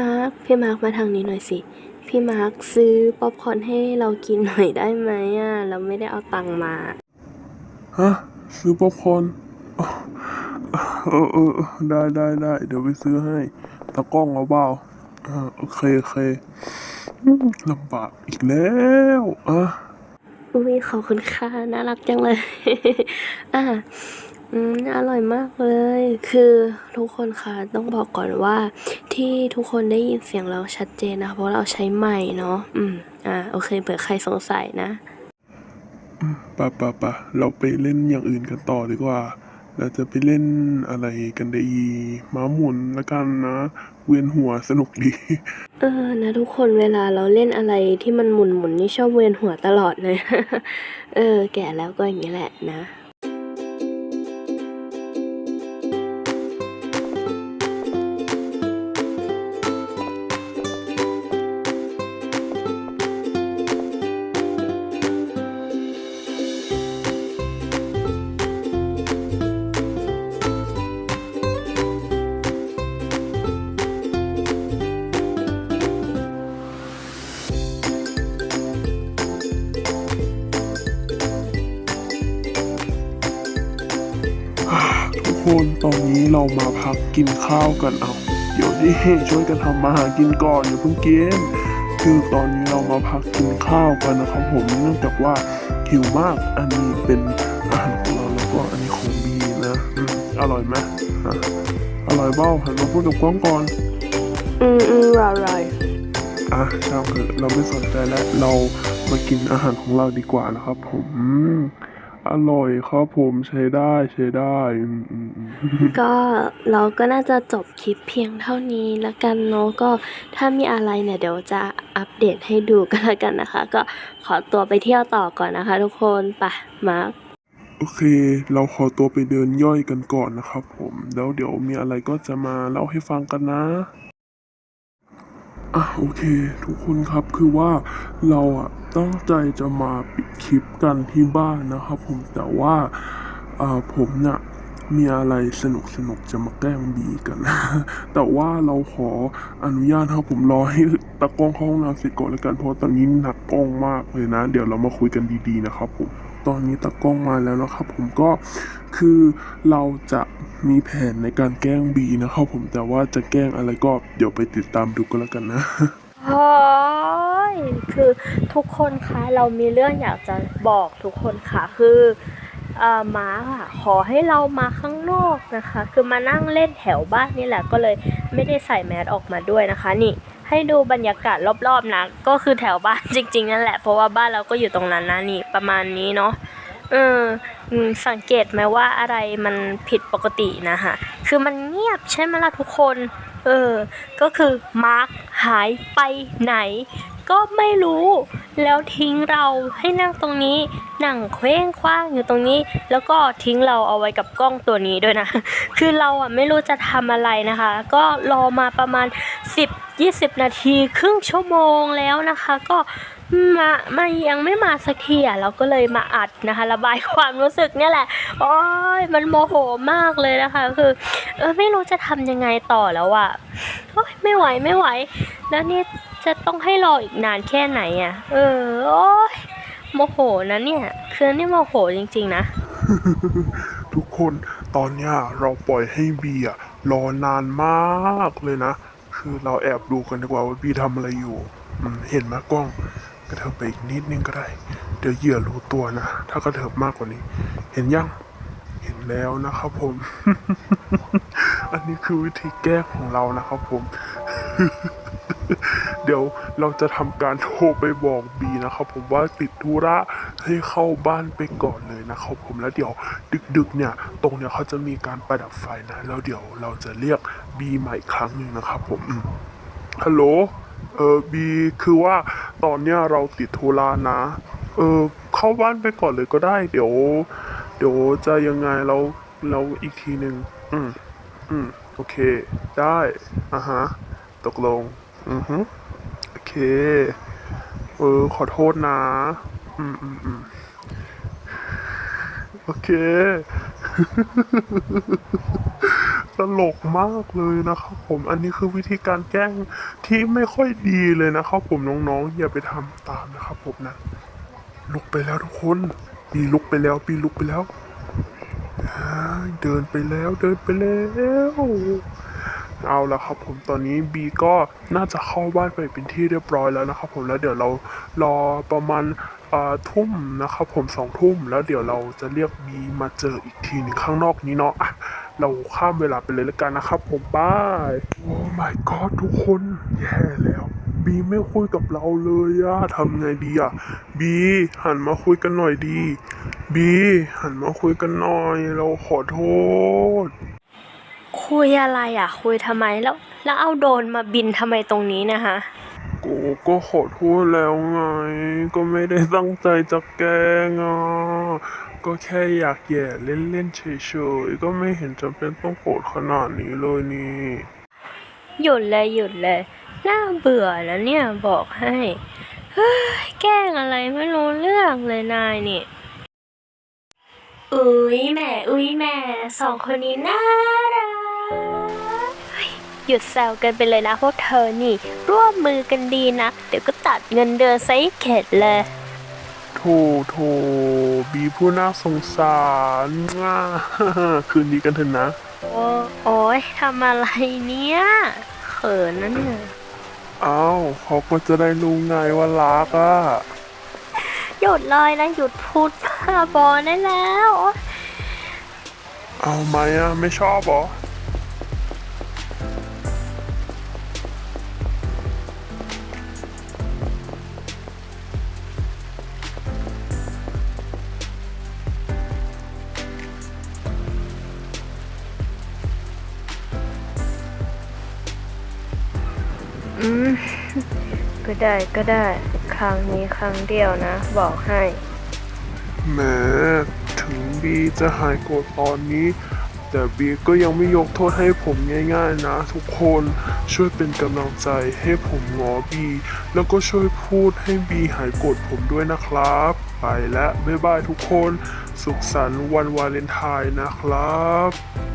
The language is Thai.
มาร์คพี่มาร์คมาทางนี้หน่อยสิ พี่มาร์คซื้อป๊อปคอร์นให้เรากินหน่อยได้ไหมอะ เราไม่ได้เอาตังค์มา ฮะ ซื้อป๊อปคอร์นเออเออเออได้ได้ได้เดี๋ยวไปซื้อให้ตะกล้องเอาเปล่าอ่าโอเคโอเคอืมลำบากอีกแล้วอะ อุ้ยขอบคุณค่ะน่ารักจังเลย อะ อืมอร่อยมากเลย คือทุกคนคะต้องบอกก่อนว่าที่ทุกคนได้ยินเสียงเราชัดเจนนะ เพราะเราใช้ไมค์เนาะอืมอะโอเคเผื่อใครสงสัยนะปะปะปะเราไปเล่นอย่างอื่นกันต่อดีกว่า เราจะไปเล่นอะไรกันดีม้าหมุนละกันนะ เวียนหัวสนุกดี เออนะทุกคนเวลาเราเล่นอะไรที่มันหมุนหมุนๆนี่ชอบเวียนหัวตลอดเลย เออ แก่แล้วก็อย่างนี้แหละนะ นนี้เรามาพักกินข้าวกันเอาเดี๋ยวดิช่วยกันทำมาหากินก่อนอย่าเพิ่งกินคือตอนนี้เรามาพักกินข้าวกันนะครับผมเนื่องจากว่าหิวมากอันนี้เป็นอาหารของเราแล้วก็อันนี้ของบีนะอืมอร่อยไหมฮะอร่อยเบ้าหันมาพูดกับกล้องก่อนอืมอืมอร่อยอะช่างเถอะเราไม่สนใจแล้วเรามากินอาหารของเราดีกว่านะครับผม อืมอร่อยครับผมใช้ได้ใช้ได้อืมอืมอืม ก็เราก็น่าจะจบคลิปเพียงเท่านี้แล้วกันเนาะก็ถ้ามีอะไรเนี่ยเดี๋ยวจะอัปเดตให้ดูกันแล้วกันนะคะ ก็ขอตัวไปเที่ยวต่อก่อนนะคะ ทุกคนไปมาร์ค โอเค เราขอตัวไปเดินย่อยกันก่อนนะครับผม แล้วเดี๋ยวมีอะไรก็จะมาเล่าให้ฟังกันนะ อะโอเค ทุกคนครับคือว่าเราอะตั้งใจจะมาปิดคลิปกันที่บ้านนะครับผมแต่ว่าอ่าผมเนี่ยมีอะไรสนุกสนุกจะมาแกล้งบีกัน แต่ว่าเราขออนุญาตครับผมรอให้ตากล้องเข้าห้องน้ำเสร็จก่อนแล้วกันเพราะตอนนี้หนักกล้องมากเลยนะ เดี๋ยวเรามาคุยกันดีๆนะครับผม ตอนนี้ตากล้องมาแล้วนะครับ ผมก็คือเราจะมีแผนในการแกล้งบีนะครับผมแต่ว่าจะแกล้งอะไรก็เดี๋ยวไปติดตามดูกันแล้วกันนะโอ้ยคือทุกคนคะเรามีเรื่องอยากจะบอกทุกคนค่ะคือเอ่อม้าค่ะขอให้เรามาข้างนอกนะคะ คือมานั่งเล่นแถวบ้านนี่แหละก็เลยไม่ได้ใส่แมสออกมาด้วยนะคะนี่ ให้ดูบรรยากาศรอบๆนะ ก็คือแถวบ้านจริง ๆ นั่นแหละ เพราะว่าบ้านเราก็อยู่ตรงนั้นนะนี่ประมาณนี้เนาะเออสังเกตไหมว่าอะไรมันผิดปกตินะฮะ คือมันเงียบใช่ไหมล่ะทุกคน เออ ก็คือมาร์คหายไปไหน ก็ไม่รู้ แล้วทิ้งเราให้นั่งตรงนี้ นั่งเคว้งคว้างอยู่ตรงนี้ แล้วก็ทิ้งเราเอาไว้กับกล้องตัวนี้ด้วยนะ คือเราอะไม่รู้จะทำอะไรนะคะ ก็รอมาประมาณ 10 20 นาทีครึ่งชั่วโมงแล้วนะคะ ก็ มามายังไม่มาสักทีอะเราก็เลยมาอัดนะคะ ระบายความรู้สึกเนี่ยแหละโอ้ยมันโมโหมากเลยนะคะ คือ เออไม่รู้จะทำยังไงต่อแล้วอะโอ๊ยไม่ไหวไม่ไหว แล้วนี่จะต้องให้รออีกนานแค่ไหนอะ เออโอ้ยโมโหนะเนี่ยคือนี่โมโหจริง ๆ นะ ทุกคนตอนเนี้ยเราปล่อยให้บีอะรอนานมากเลยนะ คือเราแอบดูกันดีกว่าว่าบีทำอะไรอยู่อืมเห็นไหมกล้อง ระเถิบไปอีกนิดนึงก็ได้ เดี๋ยวเหยื่อรู้ตัวนะ ถ้ากระเถิบมากกว่านี้ เห็นยังเห็นแล้วนะครับผม อันนี้คือวิธีแก้ของเรานะครับผม เดี๋ยวเราจะทำการโทรไปบอกบีนะครับผมว่าติดธุระให้เข้าบ้านไปก่อนเลยนะครับผมแล้วเดี๋ยวดึกๆเนี่ย ตรงเนี่ยเขาจะมีการประดับไฟนะแล้วเดี๋ยวเราจะเรียกบีใหม่อีกครั้งหนึ่งนะครับผมอืมฮัลโหลเออบีคือว่า ตอนเนี้ยเราติดธุระนะ เออ เข้าบ้านไปก่อนเลยก็ได้ เดี๋ยว เดี๋ยวจะยังไงเราเราอีกทีหนึ่งอืมอืมโอเค ได้อะฮะ ตกลง อือฮึโอเค เออ ขอโทษนะ อืมอืมอืมโอเค ตลกมากเลยนะครับผมอันนี้คือวิธีการแกล้งที่ไม่ค่อยดีเลยนะครับผมน้องๆ อย่าไปทำตามนะครับผมนะลุกไปแล้วทุกคนปีลุกไปแล้วปีลุกไปแล้วเดินไปแล้วเดินไปแล้วเอาละครับผมตอนนี้บีก็น่าจะเข้าบ้านไปเป็นที่เรียบร้อยแล้วนะครับผมแล้วเดี๋ยวเรารอประมาณทุ่มนะครับผมสองทุ่มแล้วเดี๋ยวเราจะเรียกบีมาเจออีกทีหนึงข้างนอกนี้เนาะ เราข้ามเวลาไปเลยแล้วกันนะครับผมบ้ายโอ้ my god ทุกคนแย่แล้วบีไม่คุยกับเราเลยอะทำไงดีอะบีหันมาคุยกันหน่อยดีบีหันมาคุยกันหน่อย เราขอโทษ คุยอะไรอะคุยทำไมแล้ว แล้วเอาโดรนมาบินทำไมตรงนี้นะคะกูก็ขอโทษแล้วไง ก็ไม่ได้ตั้งใจจะแกล้งอะ ก็แค่อยากแย่เล่นๆเฉยๆก็ไม่เห็นจำเป็นต้องโกรธขนาดนี้เลยนี่ หยุดเลยหยุดเลย น่าเบื่อนะเนี่ยบอกให้เฮ้ยแกล้งอะไรไม่รู้เรื่องเลยนายนี่ อุ้ยแหม่อุ้ยแหม่สองคนนี้น่ารักเฮ้ยหยุดแซวกันไปเลยนะพวกเธอนี่ ร่วมมือกันดีนะ เดี๋ยวก็ตัดเงินเดือนไซะเข็ดเลยโถโถบีผู้น่าสงสารง่าคืนดีกันเถอะนะ โอ้โอ้ยทำอะไรเนี่ย เขินนะเนี่ยเอ้าเขาก็จะได้รู้ไงว่ารักอะ หยุดเลยนะหยุดพูดบ้าบอได้แล้วโอ๊ยเอาไหมอะ ไม่ชอบเหรอ อืม ก็ได้ก็ได้ ครั้งนี้ครั้งเดียวนะ บอกให้แม้ถึงบีจะหายโกรธตอนนี้ แต่บีก็ยังไม่ยกโทษให้ผมง่ายๆนะ ทุกคนช่วยเป็นกำลังใจให้ผมงอบี แล้วก็ช่วยพูดให้บีหายโกรธผมด้วยนะครับ ไปแล้วบ๊ายบายทุกคน สุขสันต์วันวาเลนไทน์นะครับ